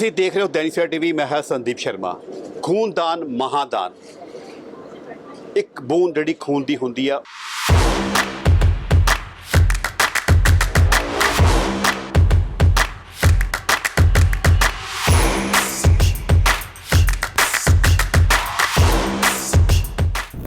ਤੁਸੀਂ ਦੇਖ ਰਹੇ ਹੋ ਦੈਨਿਕ ਸਵੇਰਾ ਟੀਵੀ, ਮੈਂ ਹਾਂ ਸੰਦੀਪ ਸ਼ਰਮਾ। ਖੂਨਦਾਨ ਮਹਾਦਾਨ। ਇੱਕ ਬੂੰਦ ਜਿਹੜੀ ਖੂਨ ਦੀ ਹੁੰਦੀ ਆ।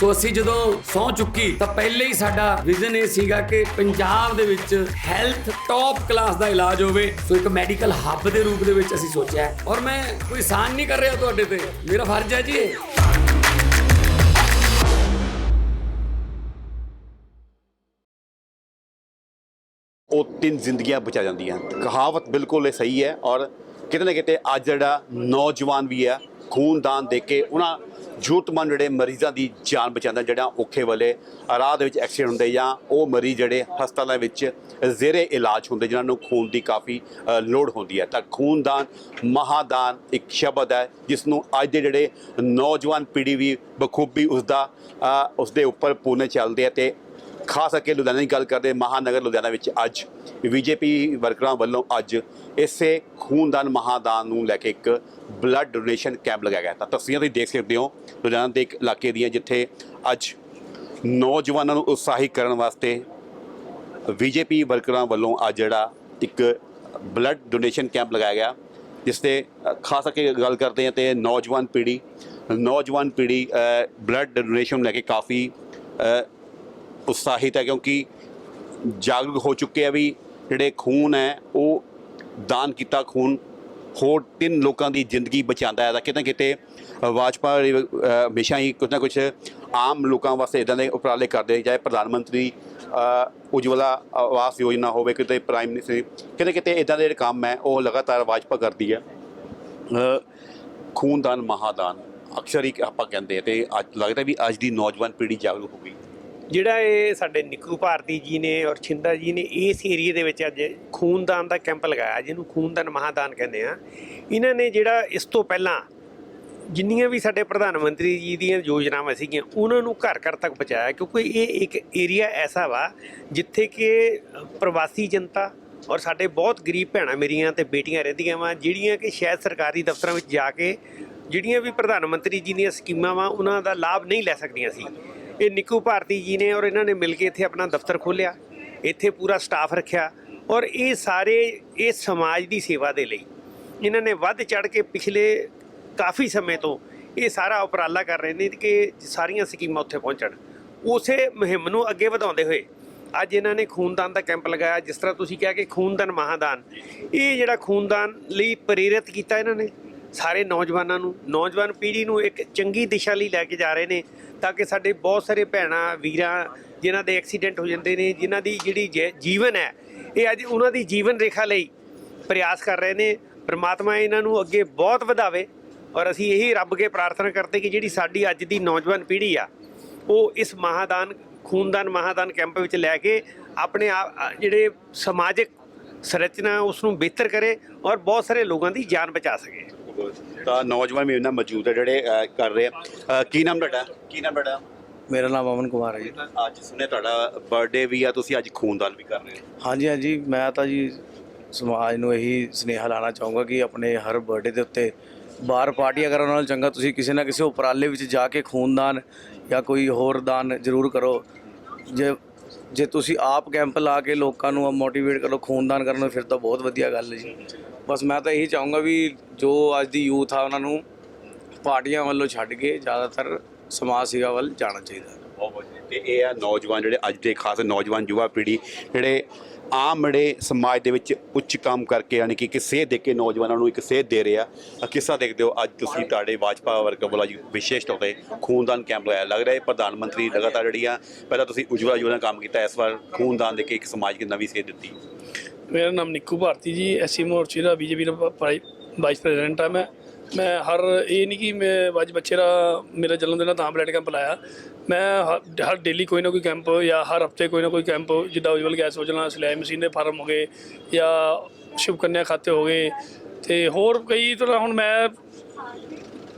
ਸੋ ਅਸੀਂ ਜਦੋਂ ਸੌ ਚੁੱਕੀ ਤਾਂ ਪਹਿਲੇ ਹੀ ਸਾਡਾ ਵਿਜ਼ਨ ਇਹ ਸੀਗਾ ਕਿ ਪੰਜਾਬ ਦੇ ਵਿੱਚ ਹੈਲਥ ਟੌਪ ਕਲਾਸ ਦਾ ਇਲਾਜ ਹੋਵੇ। ਸੋ ਇੱਕ ਮੈਡੀਕਲ ਹੱਬ ਦੇ ਰੂਪ ਦੇ ਵਿੱਚ ਅਸੀਂ ਸੋਚਿਆ ਔਰ ਮੈਂ ਕੋਈ ਸਾਨ ਨਹੀਂ ਕਰ ਰਿਹਾ ਤੁਹਾਡੇ ਤੇ। ਮੇਰਾ ਫਰਜ਼ ਹੈ ਜੀ ਇਹ। ਉਹ ਤਿੰਨ ਜ਼ਿੰਦਗੀਆਂ ਬਚਾ ਜਾਂਦੀਆਂ ਕਹਾਵਤ ਬਿਲਕੁਲ ਇਹ ਸਹੀ ਹੈ। ਔਰ ਕਿਤੇ ਨਾ ਕਿਤੇ ਅੱਜ ਜਿਹੜਾ ਨੌਜਵਾਨ ਵੀ ਹੈ ਖੂਨਦਾਨ ਦੇ ਕੇ ਉਹਨਾਂ ਜ਼ਰੂਰਤਮੰਦ ਜਿਹੜੇ ਮਰੀਜ਼ਾਂ ਦੀ ਜਾਨ ਬਚਾਉਂਦਾ ਜਿਹੜਾ ਔਖੇ ਵਾਲੇ ਰਾਹ ਦੇ ਵਿੱਚ ਐਕਸੀਡੈਂਟ ਹੁੰਦੇ ਜਾਂ ਉਹ ਮਰੀਜ਼ ਜਿਹੜੇ ਹਸਪਤਾਲਾਂ ਵਿੱਚ ਜ਼ੇਰੇ ਇਲਾਜ ਹੁੰਦੇ ਜਿਨ੍ਹਾਂ ਨੂੰ ਖੂਨ ਦੀ ਕਾਫੀ ਲੋੜ ਹੁੰਦੀ ਹੈ। ਤਾਂ ਖੂਨਦਾਨ ਮਹਾਦਾਨ ਇੱਕ ਸ਼ਬਦ ਹੈ ਜਿਸ ਨੂੰ ਅੱਜ ਦੇ ਜਿਹੜੇ ਨੌਜਵਾਨ ਪੀੜ੍ਹੀ ਵੀ ਬਖੂਬੀ ਉਸਦਾ ਅ, ਉਸਦੇ ਉੱਪਰ ਪੂਨੇ ਚੱਲਦੇ ਆ ਤੇ ਖਾਸ ਕਰਕੇ ਲੁਧਿਆਣਾ ਦੀ ਗੱਲ ਕਰਦੇ ਮਹਾਨਗਰ ਲੁਧਿਆਣਾ ਵਿੱਚ ਅੱਜ ਬੀਜੇਪੀ ਵਰਕਰਾਂ ਵੱਲੋਂ ਅੱਜ ਇਸੇ ਖੂਨਦਾਨ ਮਹਾਦਾਨ ਨੂੰ ਲੈ ਕੇ ਇੱਕ ਬਲੱਡ ਡੋਨੇਸ਼ਨ ਕੈਂਪ ਲਗਾਇਆ ਗਿਆ। ਤਾਂ ਤਸਵੀਰਾਂ ਤੁਸੀਂ ਦੇਖ ਸਕਦੇ ਹੋ, ਲੁਧਿਆਣਾ ਦੇ ਇੱਕ ਇਲਾਕੇ ਦੀਆਂ ਜਿੱਥੇ ਅੱਜ ਨੌਜਵਾਨਾਂ ਨੂੰ ਉਤਸ਼ਾਹਿਤ ਕਰਨ ਵਾਸਤੇ ਬੀਜੇਪੀ ਵਰਕਰਾਂ ਵੱਲੋਂ ਅੱਜ ਜਿਹੜਾ ਇੱਕ ਬਲੱਡ ਡੋਨੇਸ਼ਨ ਕੈਂਪ ਲਗਾਇਆ ਗਿਆ, ਜਿਸ ਤੇ ਖਾਸ ਕਰਕੇ ਗੱਲ ਕਰਦੇ ਹਾਂ ਤੇ ਨੌਜਵਾਨ ਪੀੜ੍ਹੀ ਨੌਜਵਾਨ ਪੀੜ੍ਹੀ ਬਲੱਡ ਡੋਨੇਸ਼ਨ ਲੈ ਕੇ ਕਾਫੀ ਉਤਸ਼ਾਹਿਤ ਹੈ ਕਿਉਂਕਿ ਜਾਗਰੂਕ ਹੋ ਚੁੱਕੇ ਆ ਵੀ ਜਿਹੜੇ ਖੂਨ ਹੈ, ਉਹ ਦਾਨ ਕੀਤਾ ਖੂਨ। ਹੋਰ ਤਿੰਨ ਲੋਕਾਂ ਦੀ ਜ਼ਿੰਦਗੀ ਬਚਾਉਂਦਾ ਹੈ। ਤਾਂ ਕਿਤੇ ਨਾ ਕਿਤੇ ਵਾਜਪਾ ਹਮੇਸ਼ਾ ਹੀ ਕੁਝ ਨਾ ਕੁਝ ਆਮ ਲੋਕਾਂ ਵਾਸਤੇ ਇਦਾਂ ਦੇ ਉਪਰਾਲੇ ਕਰਦੇ ਚਾਹੇ ਪ੍ਰਧਾਨ ਮੰਤਰੀ ਉਜਵਲਾ ਆਵਾਸ ਯੋਜਨਾ ਹੋਵੇ, ਕਿਤੇ ਪ੍ਰਾਈਮ ਮਿਨਿਸਟਰ, ਕਿਤੇ ਕਿਤੇ ਇਦਾਂ ਦੇ ਜਿਹੜੇ ਕੰਮ ਹੈ, ਉਹ ਲਗਾਤਾਰ ਵਾਜਪਾ ਕਰਦੀ ਹੈ। ਖੂਨਦਾਨ ਮਹਾਦਾਨ, ਅਕਸਰ ਹੀ ਆਪਾਂ ਕਹਿੰਦੇ ਆ ਤੇ ਅੱਜ ਲੱਗਦਾ ਵੀ ਅੱਜ ਦੀ ਨੌਜਵਾਨ ਪੀੜ੍ਹੀ ਜਾਗਰੂਕ ਹੋ ਗਈ। ਜਿਹੜਾ ਇਹ ਸਾਡੇ ਨਿੱਕੂ ਭਾਰਤੀ ਜੀ ਨੇ ਔਰ ਛਿੰਦਾ ਜੀ ਨੇ ਇਸ ਏਰੀਏ ਦੇ ਵਿੱਚ ਅੱਜ ਖੂਨਦਾਨ ਦਾ ਕੈਂਪ ਲਗਾਇਆ, ਜਿਹਨੂੰ ਖੂਨਦਾਨ ਮਹਾਦਾਨ ਕਹਿੰਦੇ ਆ। ਇਹਨਾਂ ਨੇ ਜਿਹੜਾ ਇਸ ਤੋਂ ਪਹਿਲਾਂ ਜਿੰਨੀਆਂ ਵੀ ਸਾਡੇ ਪ੍ਰਧਾਨ ਮੰਤਰੀ ਜੀ ਦੀਆਂ ਯੋਜਨਾਵਾਂ ਸੀਗੀਆਂ, ਉਹਨਾਂ ਨੂੰ ਘਰ ਘਰ ਤੱਕ ਪਹੁੰਚਾਇਆ, ਕਿਉਂਕਿ ਇਹ ਇੱਕ ਏਰੀਆ ਐਸਾ ਵਾ ਜਿੱਥੇ ਕਿ ਪ੍ਰਵਾਸੀ ਜਨਤਾ ਔਰ ਸਾਡੇ ਬਹੁਤ ਗਰੀਬ ਭੈਣਾਂ ਮੇਰੀਆਂ ਤੇ ਬੇਟੀਆਂ ਰਹਿੰਦੀਆਂ ਵਾ, ਜਿਹੜੀਆਂ ਕਿ ਸ਼ਾਇਦ ਸਰਕਾਰੀ ਦਫ਼ਤਰਾਂ ਵਿੱਚ ਜਾ ਕੇ ਜਿਹੜੀਆਂ ਵੀ ਪ੍ਰਧਾਨ ਮੰਤਰੀ ਜੀ ਦੀਆਂ ਸਕੀਮਾਂ ਵਾ, ਉਹਨਾਂ ਦਾ ਲਾਭ ਨਹੀਂ ਲੈ ਸਕਦੀਆਂ ਸੀ। ਇਹ ਨਿੱਕੂ ਭਾਰਤੀ ਜੀ ਨੇ ਔਰ ਇਹਨਾਂ ਨੇ ਮਿਲ ਕੇ ਇੱਥੇ ਆਪਣਾ ਦਫ਼ਤਰ ਖੋਲ੍ਹਿਆ, ਇੱਥੇ ਪੂਰਾ ਸਟਾਫ ਰੱਖਿਆ ਔਰ ਇਹ ਸਾਰੇ, ਇਹ ਸਮਾਜ ਦੀ ਸੇਵਾ ਦੇ ਲਈ। ਇਹਨਾਂ ਨੇ ਵੱਧ ਚੜ ਕੇ ਪਿਛਲੇ ਕਾਫੀ ਸਮੇਂ ਤੋਂ ਇਹ ਸਾਰਾ ਉਪਰਾਲਾ ਕਰ ਰਹੇ ਨੇ ਕਿ ਸਾਰੀਆਂ ਸਕੀਮਾਂ ਉੱਥੇ ਪਹੁੰਚਣ। ਉਸੇ ਮੁਹਿੰਮ ਨੂੰ ਅੱਗੇ ਵਧਾਉਂਦੇ ਹੋਏ ਅੱਜ ਇਹਨਾਂ ਨੇ ਖੂਨਦਾਨ ਦਾ ਕੈਂਪ ਲਗਾਇਆ, ਜਿਸ ਤਰ੍ਹਾਂ ਤੁਸੀਂ ਕਿਹਾ ਕਿ ਖੂਨਦਾਨ ਮਹਾਦਾਨ। ਇਹ ਜਿਹੜਾ ਖੂਨਦਾਨ ਲਈ ਪ੍ਰੇਰਿਤ ਕੀਤਾ ਇਹਨਾਂ ਨੇ, ਸਾਰੇ ਨੌਜਵਾਨਾਂ ਨੂੰ, ਨੌਜਵਾਨ ਪੀੜ੍ਹੀ ਨੂੰ ਇੱਕ ਚੰਗੀ ਦਿਸ਼ਾ ਲਈ ਲੈ ਕੇ ਜਾ ਰਹੇ ਨੇ ਤਾਂ ਕਿ ਸਾਡੇ ਬਹੁਤ ਸਾਰੇ ਭੈਣਾਂ, ਵੀਰਾਂ ਜਿਨ੍ਹਾਂ ਦੇ ਐਕਸੀਡੈਂਟ ਹੋ ਜਾਂਦੇ ਨੇ, ਜਿਨ੍ਹਾਂ ਦੀ ਜਿਹੜੀ ਜੈ- ਜੀਵਨ ਹੈ, ਇਹ ਅੱਜ ਉਹਨਾਂ ਦੀ ਜੀਵਨ ਰੇਖਾ ਲਈ ਪ੍ਰਯਾਸ ਕਰ ਰਹੇ ਨੇ। ਪ੍ਰਮਾਤਮਾ ਇਹਨਾਂ ਨੂੰ ਅੱਗੇ ਬਹੁਤ ਵਧਾਵੇ ਔਰ ਅਸੀਂ ਇਹੀ ਰੱਬ ਕੇ ਪ੍ਰਾਰਥਨਾ ਕਰਦੇ ਕਿ ਜਿਹੜੀ ਸਾਡੀ ਅੱਜ ਦੀ ਨੌਜਵਾਨ ਪੀੜ੍ਹੀ ਆ, ਉਹ ਇਸ ਮਹਾਦਾਨ, ਖੂਨਦਾਨ ਮਹਾਦਾਨ ਕੈਂਪ ਵਿੱਚ ਲੈ ਕੇ ਆਪਣੇ ਆਪ ਜਿਹੜੇ ਸਮਾਜਿਕ ਸੰਰਚਨਾ ਉਸ ਨੂੰ ਬਿਹਤਰ ਕਰੇ ਔਰ ਬਹੁਤ ਸਾਰੇ ਲੋਕਾਂ ਦੀ ਜਾਨ ਬਚਾ ਸਕੇ। ਤਾਂ ਨੌਜਵਾਨ ਮੇਰੇ ਨਾਲ ਮੌਜੂਦ ਹੈ ਜਿਹੜੇ ਅ, ਕਰ ਰਹੇ ਆ। ਅ, ਕੀ ਨਾਮ ਤੁਹਾਡਾ? ਕੀ ਨਾਮ ਤੁਹਾਡਾ? ਮੇਰਾ ਨਾਮ ਅਮਨ ਕੁਮਾਰ ਹੈ ਜੀ। ਅੱਜ ਸੁਣਿਆ ਤੁਹਾਡਾ ਬਰਥਡੇ ਵੀ ਆ ਤੁਸੀਂ ਅੱਜ ਖੂਨਦਾਨ ਵੀ ਕਰ ਰਹੇ ਹੋ। ਹਾਂਜੀ ਹਾਂਜੀ। ਮੈਂ ਤਾਂ ਜੀ ਸਮਾਜ ਨੂੰ ਇਹੀ ਸੁਨੇਹਾ ਲਾਣਾ ਚਾਹੂੰਗਾ ਕਿ ਆਪਣੇ ਹਰ ਬਰਥਡੇ ਦੇ ਉੱਤੇ ਬਾਹਰ ਪਾਰਟੀਆਂ ਕਰਨ ਨਾਲੋਂ। ਚੰਗਾ ਤੁਸੀਂ ਕਿਸੇ ਨਾ ਕਿਸੇ ਉਪਰਾਲੇ ਵਿੱਚ ਜਾ ਕੇ ਖੂਨਦਾਨ ਜਾਂ ਕੋਈ ਹੋਰ ਦਾਨ ਜ਼ਰੂਰ ਕਰੋ। ਜੇ ਜੇ ਤੁਸੀਂ ਆਪ ਕੈਂਪ ਲਾ ਕੇ ਲੋਕਾਂ ਨੂੰ ਮੋਟੀਵੇਟ ਕਰੋ ਖੂਨਦਾਨ ਕਰਨ ਨੂੰ ਫਿਰ ਤਾਂ ਬਹੁਤ ਵਧੀਆ ਗੱਲ ਹੈ ਜੀ। ਬਸ ਮੈਂ ਤਾਂ ਇਹੀ ਚਾਹੂੰਗਾ ਵੀ ਜੋ ਅੱਜ ਦੀ ਯੂਥ ਆ ਉਹਨਾਂ ਨੂੰ ਪਾਰਟੀਆਂ ਵੱਲੋਂ ਛੱਡ ਕੇ ਜ਼ਿਆਦਾਤਰ ਸਮਾਜ ਸੇਵਾ ਵੱਲ ਜਾਣਾ ਚਾਹੀਦਾ। ਹੈ ਬਹੁਤ ਵਧੀਆ ਤੇ ਇਹ ਆ ਨੌਜਵਾਨ ਜਿਹੜੇ ਅੱਜ ਦੇ ਖਾਸ ਨੌਜਵਾਨ ਯੁਵਾ ਪੀੜ੍ਹੀ ਜਿਹੜੇ ਆਮ ਜਿਹੜੇ ਸਮਾਜ ਦੇ ਵਿੱਚ ਉੱਚ ਕੰਮ ਕਰਕੇ ਯਾਨੀ ਕਿ ਇੱਕ ਸੇਧ ਦੇ ਕੇ ਨੌਜਵਾਨਾਂ ਨੂੰ ਇੱਕ ਸੇਧ ਦੇ ਰਿਹਾ ਆ ਅ, ਦੇਖਦੇ ਹੋ ਅੱਜ ਤੁਸੀਂ ਤੁਹਾਡੇ ਭਾਜਪਾ ਵਰਗ ਵੱਲੋਂ ਅੱਜ ਵਿਸ਼ੇਸ਼ ਤੌਰ ਤੇ ਖੂਨਦਾਨ ਕੈਂਪ ਲਾਇਆ ਲੱਗ ਰਿਹਾ ਹੈ? ਪ੍ਰਧਾਨ ਮੰਤਰੀ ਲਗਾਤਾਰ ਜਿਹੜੀਆਂ ਪਹਿਲਾਂ ਤੁਸੀਂ ਉਜਵਲਾ ਯੋਜਨਾ ਕੰਮ ਕੀਤਾ ਇਸ ਵਾਰ ਖੂਨਦਾਨ ਦੇ ਕੇ ਇੱਕ ਸਮਾਜ ਦੀ ਨਵੀਂ ਸੇਧ ਦਿੱਤੀ। ਮੇਰਾ ਨਾਮ ਨਿੱਕੂ ਭਾਰਤੀ ਜੀ, ਐਸਸੀ ਮੋਰਚੇ ਦਾ ਬੀਜੇਪੀ ਦਾ ਪ- ਵਾਈਸ ਪ੍ਰੈਜ਼ੀਡੈਂਟ ਆ ਮੈਂ। ਮੈਂ ਹਰ, ਇਹ ਨਹੀਂ ਕਿ ਮੈਂ ਅੱਜ ਬੱਚੇ ਦਾ ਮੇਰਾ ਜਨਮ ਦਿਨ ਆ ਤਾਂ ਬਲੱਡ ਕੈਂਪ ਲਾਇਆ ਮੈਂ ਹ- ਹਰ ਡੇਲੀ ਕੋਈ ਨਾ ਕੋਈ ਕੈਂਪ ਜਾਂ ਹਰ ਹਫ਼ਤੇ ਕੋਈ ਨਾ ਕੋਈ ਕੈਂਪ ਜਿੱਦਾਂ ਉਜਵਲ ਗੈਸ ਯੋਜਨਾ, ਸਿਲਾਈ ਮਸ਼ੀਨ ਦੇ ਫਾਰਮ ਹੋ ਗਏ ਜਾਂ ਸ਼ੁਭ ਖਾਤੇ ਹੋ ਗਏ। ਤੇ ਹੋਰ ਕਈ ਤਰ੍ਹਾਂ ਹੁਣ ਮੈਂ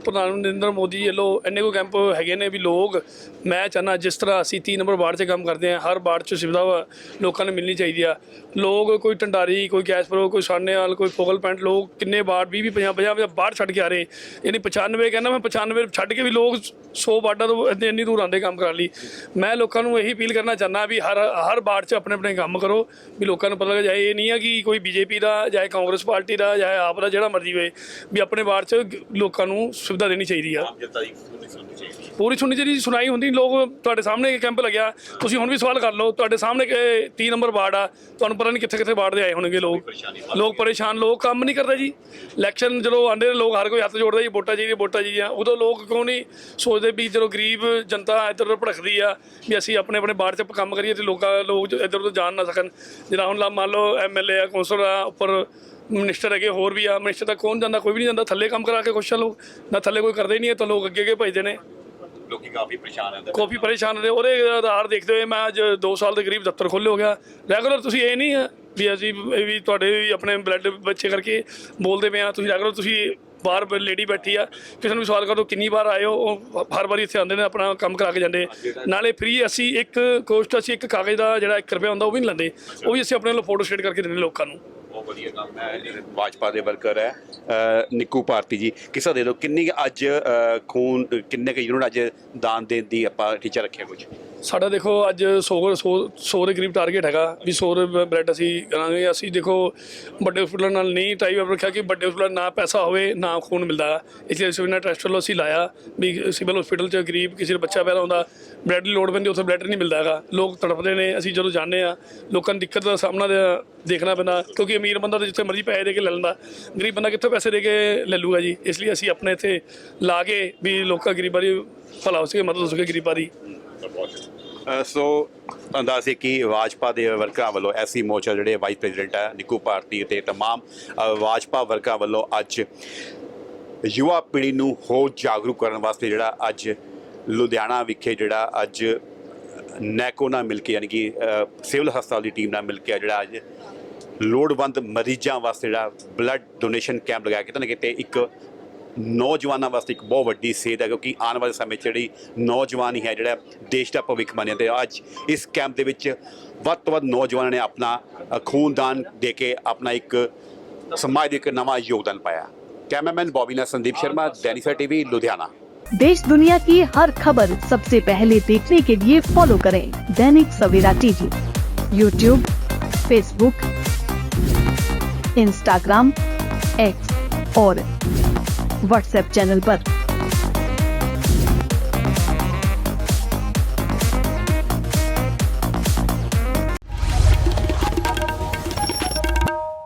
ਪ੍ਰਧਾਨ ਨਰਿੰਦਰ ਮੋਦੀ ਵੱਲੋਂ ਇੰਨੇ ਕੋ ਕੈਂਪ ਹੈਗੇ ਨੇ ਵੀ ਲੋਕ, ਮੈਂ ਚਾਹੁੰਦਾ ਜਿਸ ਤਰ੍ਹਾਂ ਅਸੀਂ 30 ਨੰਬਰ ਵਾਰਡ 'ਚ ਕੰਮ ਕਰਦੇ ਹਾਂ, ਹਰ ਵਾਰਡ 'ਚ ਸੁਵਿਧਾ ਵਾ- ਲੋਕਾਂ ਨੂੰ ਮਿਲਣੀ ਚਾਹੀਦੀ ਆ। ਲੋਕ ਕੋਈ ਟੰਡਾਰੀ ਕੋਈ ਗੈਸਪਰੋ ਕੋਈ ਸਾਨੇਵਾਲ ਕੋਈ ਫੋਗਲ ਪੈਂਟ ਲੋਕ ਕਿੰਨੇ ਵਾਰਡ 20 50 50 ਬਾਹਰ ਛੱਡ ਕੇ ਆ ਰਹੇ। ਯਾਨੀ 95 ਕਹਿੰਦਾ ਮੈਂ 95 ਛੱਡ ਕੇ ਵੀ ਲੋਕ 100 ਵਾਰਡਾਂ ਤੋਂ ਇੰਨੀ ਇੰਨੀ ਦੂਰ ਆਉਂਦੇ ਕੰਮ ਕਰਾ ਲਈ। ਮੈਂ ਲੋਕਾਂ ਨੂੰ ਇਹੀ ਅਪੀਲ ਕਰਨਾ ਚਾਹੁੰਦਾ ਵੀ ਹਰ ਹਰ ਵਾਰਡ 'ਚ ਆਪਣੇ ਆਪਣੇ ਕੰਮ ਕਰੋ, ਵੀ ਲੋਕਾਂ ਨੂੰ ਪਤਾ ਲੱਗੇ ਜਾਏ, ਇਹ ਨਹੀਂ ਆ ਕਿ ਕੋਈ ਬੀਜੇਪੀ ਦਾ ਜਾਂ ਕਾਂਗਰਸ ਪਾਰਟੀ ਦਾ ਜਾਂ ਆਪ ਦਾ, ਜਿਹੜਾ ਮਰਜ਼ੀ ਹੋਏ, ਵੀ ਆਪਣੇ ਵਾਰਡ 'ਚ ਲੋਕਾਂ ਨੂੰ ਸੁਵਿਧਾ ਦੇਣੀ ਚਾਹੀਦੀ ਆ। ਜਨਤਾ ਦੀ ਸੁਣਨੀ ਚਾਹੀਦੀ ਪੂਰੀ ਸੁਣਨੀ ਚਾਹੀਦੀ ਸੁਣਾਈ ਹੁੰਦੀ ਲੋਕ ਤੁਹਾਡੇ ਸਾਹਮਣੇ ਕੈਂਪ ਲੱਗਿਆ। ਤੁਸੀਂ ਹੁਣ ਵੀ ਸਵਾਲ ਕਰ ਲਓ। ਤੁਹਾਡੇ ਸਾਹਮਣੇ 30 ਨੰਬਰ ਵਾਰਡ ਆ। ਤੁਹਾਨੂੰ ਪਤਾ ਨਹੀਂ ਕਿੱਥੇ ਕਿੱਥੇ ਵਾਰਡ ਦੇ ਆਏ ਹੋਣਗੇ ਲੋਕ। ਲੋਕ ਪਰੇਸ਼ਾਨ ਲੋਕ ਕੰਮ ਨਹੀਂ ਕਰਦੇ ਜੀ। ਇਲੈਕਸ਼ਨ ਜਦੋਂ ਆਉਂਦੇ ਨੇ ਲੋਕ ਹਰ ਕੋਈ ਹੱਥ ਜੋੜਦਾ ਜੀ ਵੋਟਾਂ ਜੀ ਵੋਟਾਂ ਜੀ ਉਦੋਂ ਲੋਕ ਕਿਉਂ ਨਹੀਂ ਸੋਚਦੇ ਵੀ ਜਦੋਂ ਗਰੀਬ ਜਨਤਾ ਇੱਧਰ ਉੱਧਰ ਭੜਕਦੀ ਆ ਵੀ ਅਸੀਂ ਆਪਣੇ ਆਪਣੇ ਵਾਰਡ 'ਚ ਕੰਮ ਕਰੀਏ ਤੇ ਲੋਕਾਂ ਲੋਕ ਇੱਧਰ ਉੱਧਰ ਜਾਣ ਨਾ ਸਕਣ। ਜਿਹੜਾ ਹੁਣ ਲਾ ਮੰਨ ਲਓ ਐਮਐਲਏ ਆ ਕੌਂਸਲਰ ਆ ਉੱਪਰ ਮਿਨਿਸਟਰ ਹੈਗੇ ਹੋਰ ਵੀ ਆ ਮਿਨਿਸਟਰ ਤੱਕ ਕੌਣ ਜਾਂਦਾ ਕੋਈ ਵੀ ਨਹੀਂ ਜਾਂਦਾ ਥੱਲੇ ਕੰਮ ਕਰਾ ਕੇ ਖੁਸ਼ ਆ ਲੋਕ ਨਾ ਥੱਲੇ ਕੋਈ ਕਰਦੇ ਹੀ ਨਹੀਂ ਹੈ ਤਾਂ ਲੋਕ ਅੱਗੇ ਅੱਗੇ ਭਜਦੇ ਨੇ। ਲੋਕੀ ਕਾਫੀ ਪਰੇਸ਼ਾਨ ਹਨ ਕਾਫੀ ਪਰੇਸ਼ਾਨ ਨੇ ਉਹਦੇ ਆਧਾਰ ਦੇਖਦੇ ਹੋਏ ਮੈਂ ਅੱਜ 2 ਸਾਲ ਦੇ ਕਰੀਬ ਦਫ਼ਤਰ ਖੋਲ੍ਹ ਹੋ ਗਿਆ। ਰੈਗੂਲਰ ਤੁਸੀਂ ਇਹ ਨਹੀਂ ਹੈ ਵੀ ਅਸੀਂ ਇਹ ਵੀ ਤੁਹਾਡੇ ਵੀ ਆਪਣੇ ਬਲੱਡ ਬੱਚੇ ਕਰਕੇ ਬੋਲਦੇ ਪਏ ਆ ਤੁਸੀਂ ਰੈਗੂਲਰ ਤੁਸੀਂ ਬਾਹਰ ਲੇਡੀ ਬੈਠੀ ਆ ਕਿਸੇ ਨੂੰ ਵੀ ਸਵਾਲ ਕਰੋ ਕਿੰਨੀ ਵਾਰ ਆਏ ਹੋ ਉਹ ਹਰ ਵਾਰੀ ਇੱਥੇ ਆਉਂਦੇ ਨੇ ਆਪਣਾ ਕੰਮ ਕਰਾ ਕੇ ਜਾਂਦੇ। ਨਾਲੇ ਫ੍ਰੀ ਅਸੀਂ ਇੱਕ ਕੋਸਟ ਅਸੀਂ ਇੱਕ ਕਾਗਜ਼ ਦਾ ਜਿਹੜਾ 1 ਰੁਪਿਆ ਹੁੰਦਾ ਉਹ ਵੀ ਨਹੀਂ ਲੈਂਦੇ ਉਹ ਵੀ ਅਸੀਂ ਆਪਣੇ ਵੱਲੋਂ ਫੋਟੋ ਸਟੇਟ ਕਰਕੇ ਦਿੰਦੇ ਲੋਕਾਂ ਨੂੰ। ਬਹੁਤ ਵਧੀਆ ਕੰਮ ਹੈ ਭਾਜਪਾ ਦੇ ਵਰਕਰ ਹੈ ਨਿੱਕੂ ਭਾਰਤੀ ਜੀ। ਕਿਸਾ ਦੇ ਦਿਓ, ਕਿੰਨੀ ਕੁ ਅੱਜ ਖੂਨ, ਕਿੰਨੇ ਕੁ ਯੂਨਿਟ ਅੱਜ ਦਾਨ ਦੇਣ ਦੀ ਆਪਾਂ ਟੀਚਾ ਰੱਖਿਆ ਕੁਝ ਸਾਡਾ ਦੇਖੋ ਅੱਜ 100 100 100 ਦੇ ਕਰੀਬ ਟਾਰਗੇਟ ਹੈਗਾ ਵੀ 100 ਬ੍ਰੈਡ ਅਸੀਂ ਕਰਾਂਗੇ। ਅਸੀਂ ਦੇਖੋ ਵੱਡੇ ਹਸਪਤਾਲਾਂ ਨਾਲ ਨਹੀਂ ਟਾਈ ਅਪ ਰੱਖਿਆ ਕਿ ਵੱਡੇ ਹਸਪਤਾਲ ਨਾ ਪੈਸਾ ਹੋਵੇ, ਨਾ ਖੂਨ ਮਿਲਦਾ। ਇਸ ਲਈ ਸਿਵਲ ਟਰਸਟ ਵੱਲੋਂ ਅਸੀਂ ਲਾਇਆ ਵੀ ਸਿਵਲ ਹਸਪੀਟਲ 'ਚ ਗਰੀਬ ਕਿਸੇ ਦਾ ਬੱਚਾ ਪੈਦਾ ਹੁੰਦਾ ਬ੍ਰੈਡ ਦੀ ਲੋੜ ਪੈਂਦੀ, ਉੱਥੇ ਬ੍ਰੈਡ ਨਹੀਂ ਮਿਲਦਾ ਹੈਗਾ। ਲੋਕ ਤੜਫਦੇ ਨੇ, ਅਸੀਂ ਜਦੋਂ ਜਾਂਦੇ ਆ ਲੋਕਾਂ ਨੂੰ ਦਿੱਕਤ ਦਾ ਸਾਹਮਣਾ ਦੇਖਣਾ ਪੈਂਦਾ ਕਿਉਂਕਿ ਅਮੀਰ ਬੰਦਾ ਤਾਂ ਜਿੱਥੇ ਮਰਜ਼ੀ ਪੈਸੇ ਦੇ ਕੇ ਲੈ ਲੈਂਦਾ। ਗਰੀਬ ਬੰਦਾ ਕਿੱਥੋਂ ਪੈਸੇ ਦੇ ਕੇ ਲੈ ਲੂਗਾ ਜੀ? ਇਸ ਲਈ ਅਸੀਂ ਆਪਣੇ ਇੱਥੇ ਲਾ ਕੇ ਵੀ ਲੋਕਾਂ ਗਰੀਬਾਂ ਦੀ ਭਲਾ ਹੋ ਸਕੇ, ਮਦਦ ਹੋ ਸਕੇ ਗਰੀਬਾਂ ਦੀ। ਸੋ ਅੰਦਾਜ਼ ਹੈ ਕਿ ਭਾਜਪਾ ਦੇ ਵਰਕਰਾਂ ਵੱਲੋਂ ਐਸੀ ਮੋਰਚਾ ਜਿਹੜੇ ਵਾਈਸ ਪ੍ਰੈਜ਼ੀਡੈਂਟ ਹੈ ਨਿੱਕੂ ਭਾਰਤੀ ਤੇ तमाम ਅ, ਭਾਜਪਾ ਵਰਕਰਾਂ ਵੱਲੋਂ ਅੱਜ ਯੁਵਾ ਪੀੜ੍ਹੀ ਨੂੰ ਹੋਰ ਜਾਗਰੂਕ ਕਰਨ ਵਾਸਤੇ ਜਿਹੜਾ ਅੱਜ ਲੁਧਿਆਣਾ ਵਿਖੇ ਜਿਹੜਾ ਅੱਜ ਨੈਕੋ ਨਾਲ ਮਿਲ ਕੇ ਯਾਨੀ ਕਿ ਅ, ਸਿਵਲ ਹਸਪਤਾਲ ਦੀ ਟੀਮ ਨਾਲ ਮਿਲ ਕੇ ਜਿਹੜਾ ਅੱਜ ਲੋੜਵੰਦ ਮਰੀਜ਼ਾਂ ਵਾਸਤੇ ਜਿਹੜਾ ਬਲੱਡ ਡੋਨੇਸ਼ਨ ਕੈਂਪ ਲਗਾਇਆ ਕਿਤੇ ਨਾ ਕਿਤੇ ਇੱਕ ਨੌਜਵਾਨਾਂ ਵਾਸਤੇ ਇੱਕ ਬਹੁਤ ਵੱਡੀ ਸੇਧ ਹੈ ਕਿਉਂਕਿ ਆਉਣ ਵਾਲੇ ਸਮੇਂ 'ਚ ਜਿਹੜੀ ਨੌਜਵਾਨ ਹੀ ਹੈ ਜਿਹੜਾ ਦੇਸ਼ ਦਾ ਭਵਿੱਖ ਬਣਿਆ ਤੇ ਅੱਜ ਇਸ ਕੈਂਪ ਦੇ ਵਿੱਚ ਵੱਧ ਤੋਂ ਵੱਧ ਨੌਜਵਾਨਾਂ ਨੇ ਆਪਣਾ ਅ, ਖੂਨਦਾਨ ਦੇ ਕੇ ਆਪਣਾ ਇੱਕ ਸਮਾਜ ਦੇ ਇੱਕ ਨਵਾਂ ਯੋਗਦਾਨ ਪਾਇਆ कैमरामैन बॉबीना संदीप शर्मा दैनिक टीवी लुधियाना देश दुनिया की हर खबर सबसे पहले देखने के लिए फॉलो करें Dainik Savera TV YouTube Facebook Instagram X और व्हाट्सएप चैनल पर।